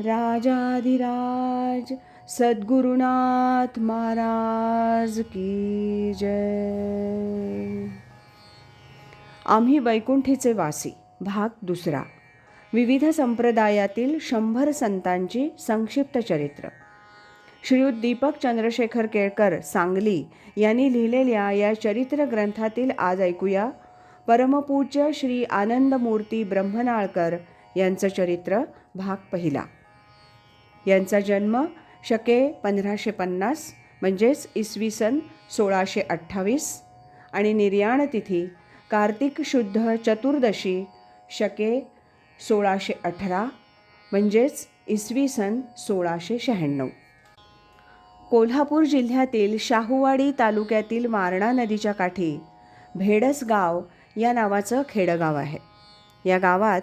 राजाधिराज सद्गुरुनाथ महाराज की जय। आम्ही वैकुंठीचे वासी भाग दुसरा. विविध संप्रदायातील शंभर संतांची संक्षिप्त चरित्र. श्रीयुत दीपक चंद्रशेखर केळकर सांगली यांनी लिहिलेल्या या चरित्र ग्रंथातील आज ऐकूया परमपूज्य श्री आनंदमूर्ती ब्रह्मनाळकर यांचं चरित्र भाग पहिला. यांचा जन्म शके पंधराशे पन्नास म्हणजेच इसवी सन सोळाशे अठ्ठावीस आणि निर्याण तिथी कार्तिक शुद्ध चतुर्दशी शके सोळाशे अठरा म्हणजेच इसवी सन सोळाशे शहाण्णव कोल्हापूर जिल्ह्यातील शाहूवाडी तालुक्यातील मारणा नदीच्या काठी भेडस गाव या नावाचं खेडगाव आहे. या गावात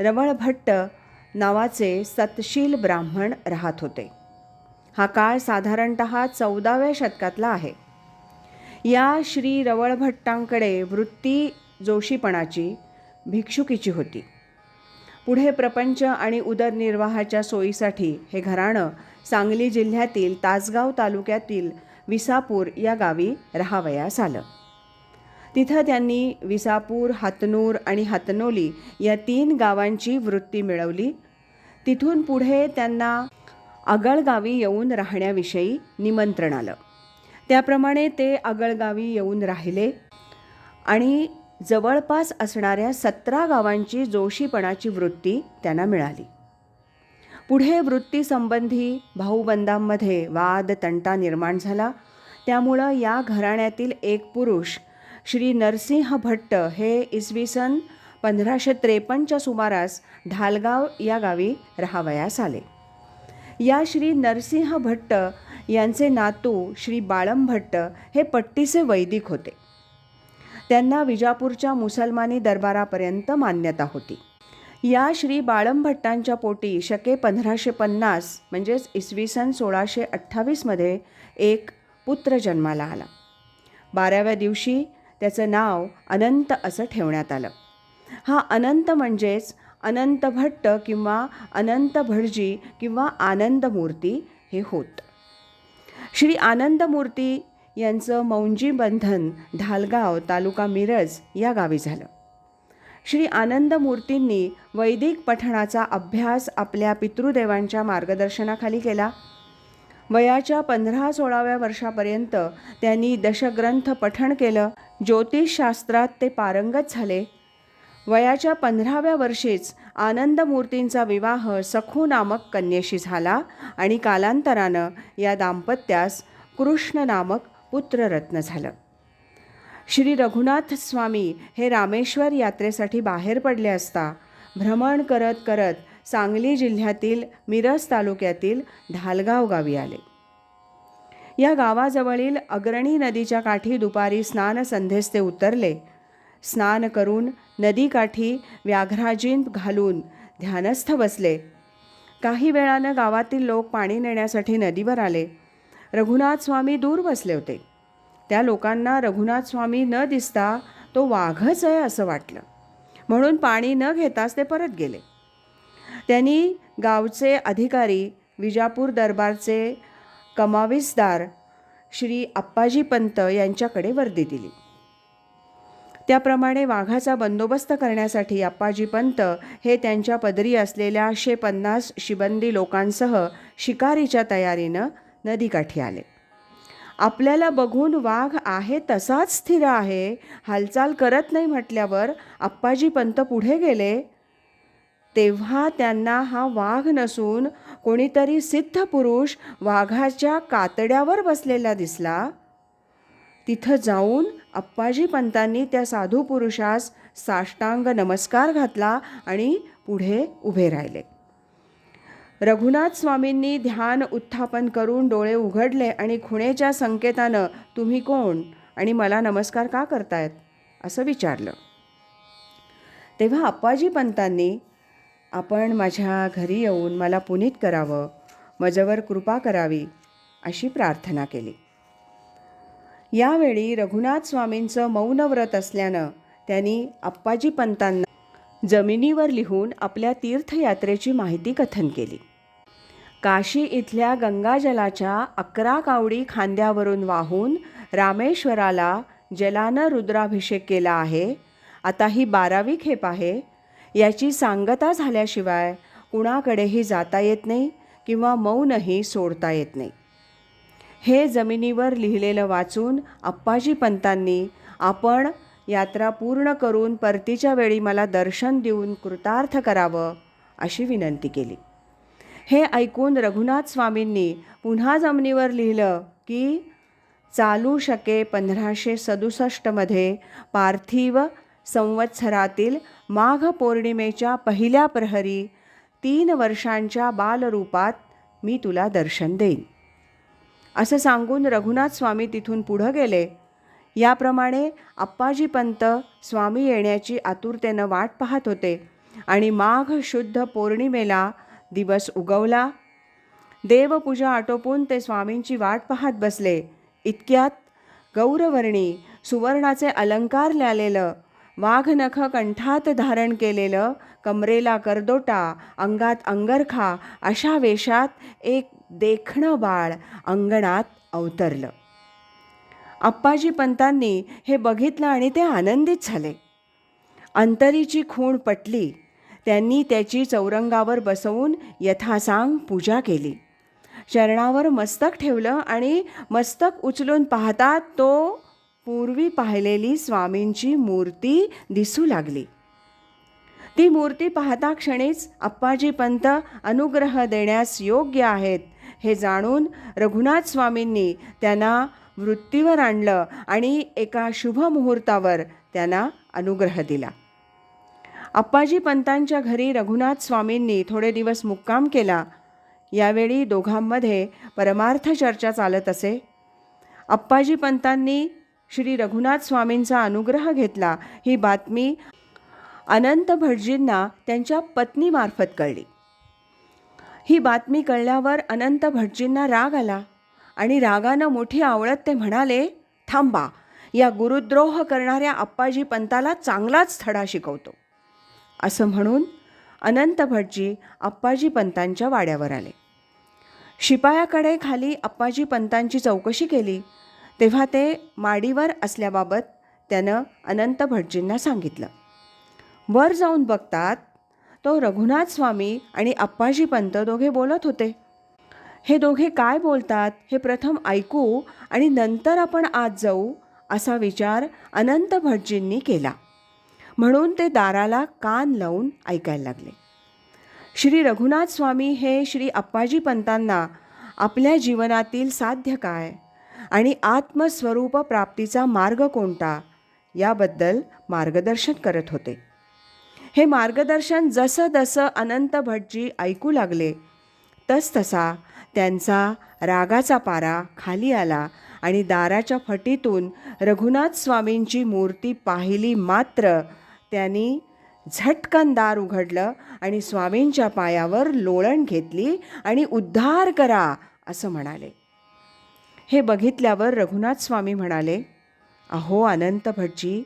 रमळ भट्ट नावाचे सतशील ब्राह्मण राहत होते. हा काळ साधारणत चौदाव्या शतकातला आहे. या श्री रवळ भट्टांकडे वृत्ती जोशीपणाची भिक्षुकीची होती. पुढे प्रपंच आणि उदरनिर्वाहाच्या सोयीसाठी हे घराणं सांगली जिल्ह्यातील तासगाव तालुक्यातील विसापूर या गावी राहावयास आलं. तिथं त्यांनी विसापूर हातनूर आणि हातनोली या तीन गावांची वृत्ती मिळवली तिथून पुढे त्यांना आगळगावी येऊन राहण्याविषयी निमंत्रण आलं. त्याप्रमाणे ते आगळगावी येऊन राहिले आणि जवळपास असणाऱ्या सतरा गावांची जोशीपणाची वृत्ती त्यांना मिळाली. पुढे वृत्तीसंबंधी भाऊबंदांमध्ये वाद तंटा निर्माण झाला. त्यामुळं या घराण्यातील एक पुरुष श्री नरसिंह भट्ट हे इसवी सन पंधराशे त्रेपन्नच्या सुमारास ढालगाव या गावी राहावयास आले. या श्री नरसिंह भट्ट यांचे नातू श्री बाळम भट्ट हे पट्टीचे वैदिक होते. त्यांना विजापूरच्या मुसलमानी दरबारापर्यंत मान्यता होती. या श्री बाळम भट्टांच्या पोटी शके पंधराशे पन्नास म्हणजेच इसवी सन सोळाशे अठ्ठावीसमध्ये एक पुत्र जन्माला आला. बाराव्या दिवशी त्याचं नाव अनंत असं ठेवण्यात आलं. हा अनंत म्हणजेच अनंत भट्ट किंवा अनंत भटजी किंवा आनंदमूर्ती हे होत. श्री आनंदमूर्ती यांचं मौंजी बंधन ढालगाव तालुका मिरज या गावी झालं. श्री आनंदमूर्तींनी वैदिक पठणाचा अभ्यास आपल्या पितृदेवांच्या मार्गदर्शनाखाली केला. वयाच्या पंधरा सोळाव्या वर्षापर्यंत त्यांनी दशग्रंथ पठण केलं. ज्योतिषशास्त्रात ते पारंगत झाले. वयाच्या पंधराव्या वर्षीच आनंदमूर्तींचा विवाह सखू नामक कन्येशी झाला आणि कालांतरानं या दाम्पत्यास कृष्ण नामक पुत्ररत्न झालं. श्री रघुनाथ स्वामी हे रामेश्वर यात्रेसाठी बाहेर पडले असता भ्रमण करत करत सांगली जिल्ह्यातील मिरज तालुक्यातील ढालगाव गावी आले. या गावाजवळील अग्रणी नदीच्या काठी दुपारी स्नानसंध्येस ते उतरले स्नान करून नदीकाठी व्याघ्राजीन घालून ध्यानस्थ बसले. काही वेळानं गावातील लोक पाणी नेण्यासाठी नदीवर आले. रघुनाथ स्वामी दूर बसले होते. त्या लोकांना रघुनाथ स्वामी न दिसता तो वाघच आहे असं वाटलं. म्हणून पाणी न घेताच ते परत गेले. त्यांनी गावचे अधिकारी विजापूर दरबारचे कमावीसदार श्री अप्पाजी पंत यांच्याकडे वर्दी दिली. त्याप्रमाणे वाघाचा बंदोबस्त करण्यासाठी अप्पाजी पंत हे त्यांच्या पदरी असलेल्या शे पन्नास शिबंदी लोकांसह शिकारीच्या तयारीनं नदीकाठी आले. आपल्याला बघून वाघ आहे तसाच स्थिर आहे हालचाल करत नाही म्हटल्यावर अप्पाजी पंत पुढे गेले. तेव्हा त्यांना हा वाघ नसून कोणीतरी सिद्ध पुरुष वाघाच्या कातड्यावर बसलेला दिसला. तिथं जाऊन अप्पाजी पंतांनी त्या साधू पुरुषास साष्टांग नमस्कार घातला आणि पुढे उभे राहिले. रघुनाथ स्वामींनी ध्यान उत्थापन करून डोळे उघडले आणि खुणेच्या संकेतानं तुम्ही कोण? आणि मला नमस्कार का करतायत? असं विचारलं. तेव्हा अप्पाजी पंतांनी आपण माझ्या घरी येऊन मला पुनीत करावं माझ्यावर कृपा करावी अशी प्रार्थना केली. यावेळी रघुनाथ स्वामींचं मौन व्रत असल्यानं त्यांनी आप्पाजी पंतांना जमिनीवर लिहून आपल्या तीर्थयात्रेची माहिती कथन केली. काशी इथल्या गंगाजलाच्या अकरा कावडी खांद्यावरून वाहून रामेश्वराला जलानं रुद्राभिषेक केला आहे. आता ही बारावी खेप आहे. याची सांगता झाल्याशिवाय कुणाकडेही जाता येत नाही किंवा मौनही सोडता येत नाही. हे जमिनीवर लिहिलेलं वाचून अप्पाजी पंतांनी आपण यात्रा पूर्ण करून परतीच्या वेळी मला दर्शन देऊन कृतार्थ करावं अशी विनंती केली. हे ऐकून रघुनाथ स्वामींनी पुन्हा जमिनीवर लिहिलं की चालू शके पंधराशे सदुसष्टमध्ये पार्थिव संवत्सरातील माघ पौर्णिमेच्या पहिल्या प्रहरी तीन वर्षांच्या बालरूपात मी तुला दर्शन देईन. असं सांगून रघुनाथ स्वामी तिथून पुढं गेले. याप्रमाणे आप्पाजी पंत स्वामी येण्याची आतुरतेनं वाट पाहत होते आणि माघ शुद्ध पौर्णिमेला दिवस उगवला. देवपूजा आटोपून ते स्वामींची वाट पाहत बसले. इतक्यात गौरवर्णी सुवर्णाचे अलंकार ल्यालेलं वाघनख कंठात धारण केलेलं कमरेला करदोटा अंगात अंगरखा अशा वेशात एक देखणं बाळ अंगणात अवतरलं. आप्पाजी पंतांनी हे बघितलं आणि ते आनंदित झाले. अंतरीची खूण पटली. त्यांनी त्याची चौरंगावर बसवून यथासांग पूजा केली. चरणावर मस्तक ठेवलं आणि मस्तक उचलून पाहतात तो पूर्वी पाहिलेली स्वामींची मूर्ती दिसू लागली. ती मूर्ती पाहता क्षणीच अप्पाजी पंत अनुग्रह देण्यास योग्य आहेत हे जाणून रघुनाथ स्वामींनी त्यांना वृत्तीवर आणलं आणि एका शुभ मुहूर्तावर त्यांना अनुग्रह दिला. अप्पाजी पंतांच्या घरी रघुनाथ स्वामींनी थोडे दिवस मुक्काम केला. यावेळी दोघांमध्ये परमार्थ चर्चा चालत असे. अप्पाजी पंतांनी श्री रघुनाथ स्वामींचा अनुग्रह घेतला. ही बातमी अनंत भटजींना त्यांच्या पत्नीमार्फत कळली. ही बातमी कळल्यावर अनंत भटजींना राग आला आणि रागानं मोठी आवळत ते म्हणाले थांबा या गुरुद्रोह करणाऱ्या आप्पाजी पंताला चांगलाच थडा शिकवतो. असं म्हणून अनंत भटजी अप्पाजी पंतांच्या वाड्यावर आले. शिपायाकडे खाली अप्पाजी पंतांची चौकशी केली तेव्हा ते माडीवर असल्याबाबत त्यानं अनंत भटजींना सांगितलं. वर जाऊन बघतात तो रघुनाथ स्वामी आणि अप्पाजी पंत दोघे बोलत होते. हे दोघे काय बोलतात हे प्रथम ऐकू आणि नंतर आपण आत जाऊ असा विचार अनंत भटजींनी केला. म्हणून ते दाराला कान लावून ऐकायला लागले. श्री रघुनाथ स्वामी हे श्री अप्पाजी पंतांना आपल्या जीवनातील साध्य काय आणि आत्मस्वरूप प्राप्तीचा मार्ग कोणता याबद्दल मार्गदर्शन करत होते. हे मार्गदर्शन जसं जसं अनंत भटजी ऐकू लागले. तसतसा त्यांचा रागाचा पारा खाली आला आणि दाराच्या फटीतून रघुनाथ स्वामींची मूर्ती पाहिली मात्र त्यांनी झटकन दार उघडलं आणि स्वामींच्या पायावर लोळण घेतली आणि उद्धार करा असं म्हणाले. हे बघितल्यावर रघुनाथ स्वामी म्हणाले अहो अनंत भटजी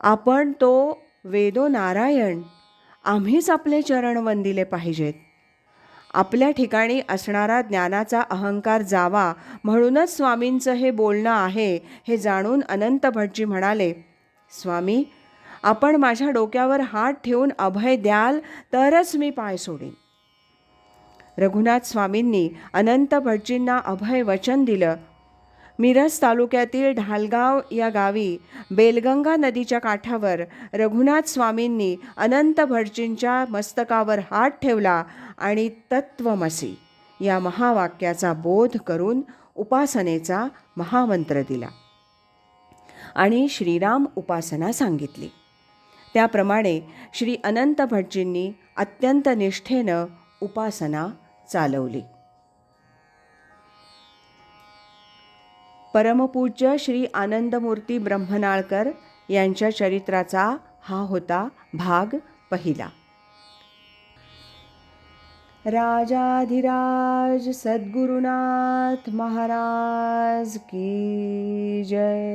आपण तो वेदो नारायण आम्हीच आपले चरण वंदिले पाहिजेत. आपल्या ठिकाणी असणारा ज्ञानाचा अहंकार जावा म्हणूनच स्वामींचं हे बोलणं आहे हे जाणून अनंत भटजी म्हणाले स्वामी आपण माझ्या डोक्यावर हात ठेवून अभय द्याल तरच मी पाय सोडीन. रघुनाथ स्वामींनी अनंत भटजींना अभय वचन दिलं. मिरज तालुक्यातील ढालगाव या गावी बेलगंगा नदीच्या काठावर रघुनाथ स्वामींनी अनंत भटजींच्या मस्तकावर हात ठेवला आणि तत्वमसी या महावाक्याचा बोध करून उपासनेचा महामंत्र दिला. आणि श्रीराम उपासना सांगितली. त्याप्रमाणे श्री अनंत भटजींनी अत्यंत निष्ठेनं उपासना चालवली. परमपूज्य श्री आनंदमूर्ती ब्रह्मनाळकर यांच्या चरित्राचा हा होता भाग पहिला. राजाधिराज सद्गुरुनाथ महाराज की जय.